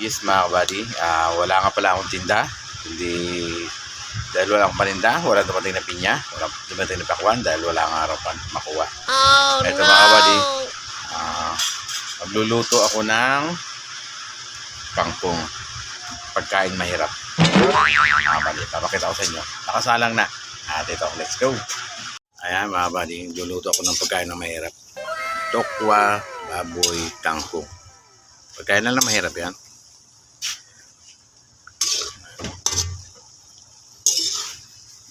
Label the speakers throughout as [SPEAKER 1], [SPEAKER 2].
[SPEAKER 1] Yes mga kabady, Ah, wala nga pala akong tinda. Hindi, dahil wala akong paninda, wala dumating na pinya, wala dumating na pakwan dahil wala nga araw pa makuha.
[SPEAKER 2] Oh
[SPEAKER 1] Ito,
[SPEAKER 2] no!
[SPEAKER 1] mga kabady. Ah, magluluto ako ng kangkong. Pagkain mahirap. Mga kabady, papakita ko sa inyo. Nakasalang na. At ito, let's go. Ayan mga kabady, luluto ako ng pagkain na mahirap. Tokwa, baboy, kangkong. Pagkain lang na mahirap yan.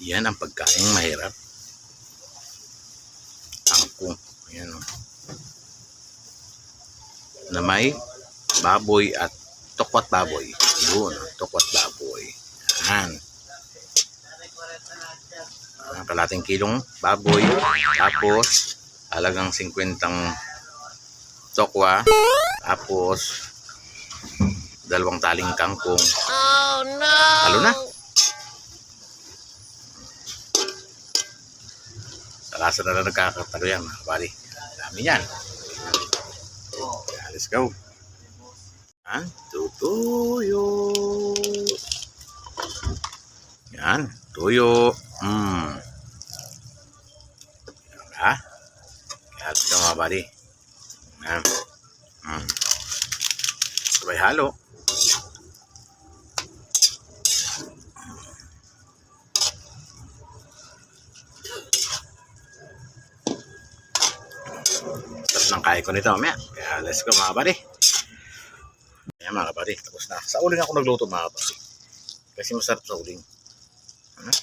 [SPEAKER 1] Yan ang pagkain mahirap. Kangkong. Ayan o. Na may baboy at tokwat baboy. Yun, tokwat baboy. Yan. Ang kalating kilong baboy. Tapos, halagang 50 tokwa. Tapos, dalawang taling kangkong.
[SPEAKER 2] Oh no!
[SPEAKER 1] Halo na. Sa lasa na lang nagkakatalo yan, mga kabali. Dami yan. Kaya, let's go. Yan, tutuyo. Yan, tuyo. Mm. Yan ha. Kaya, let's go, mga kabali. Yan. Mm. Sabay halo. Nang kaya ko nito mamaya. Kaya let's go mga buddy. Ayan mga buddy. Tapos na. Sa uling ako nagluto mga buddy. Kasi masarap sa uling. Hmm?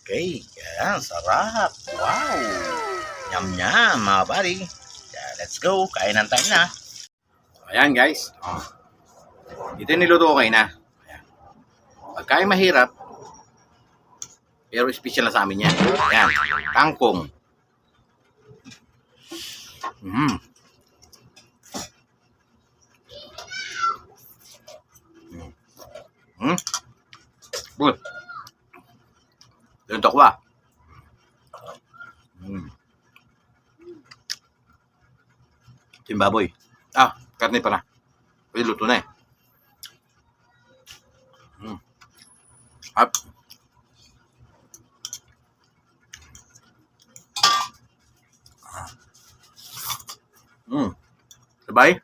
[SPEAKER 1] Okay. Kaya sarap. Wow. Yum yum mga buddy. Kaya let's go. Kainan tayo na. Ayan guys. Oh. Ito niluto ko kayo na. Ayan. Pagkain mahirap, pero special na sa amin yan. Ayan. Kangkong. Mm. Mm. Good. Yung tokwa. Mm. Timbaboy. Ah, karne pala. Pwede luto na eh. Mm. Up. Mm. Sabay?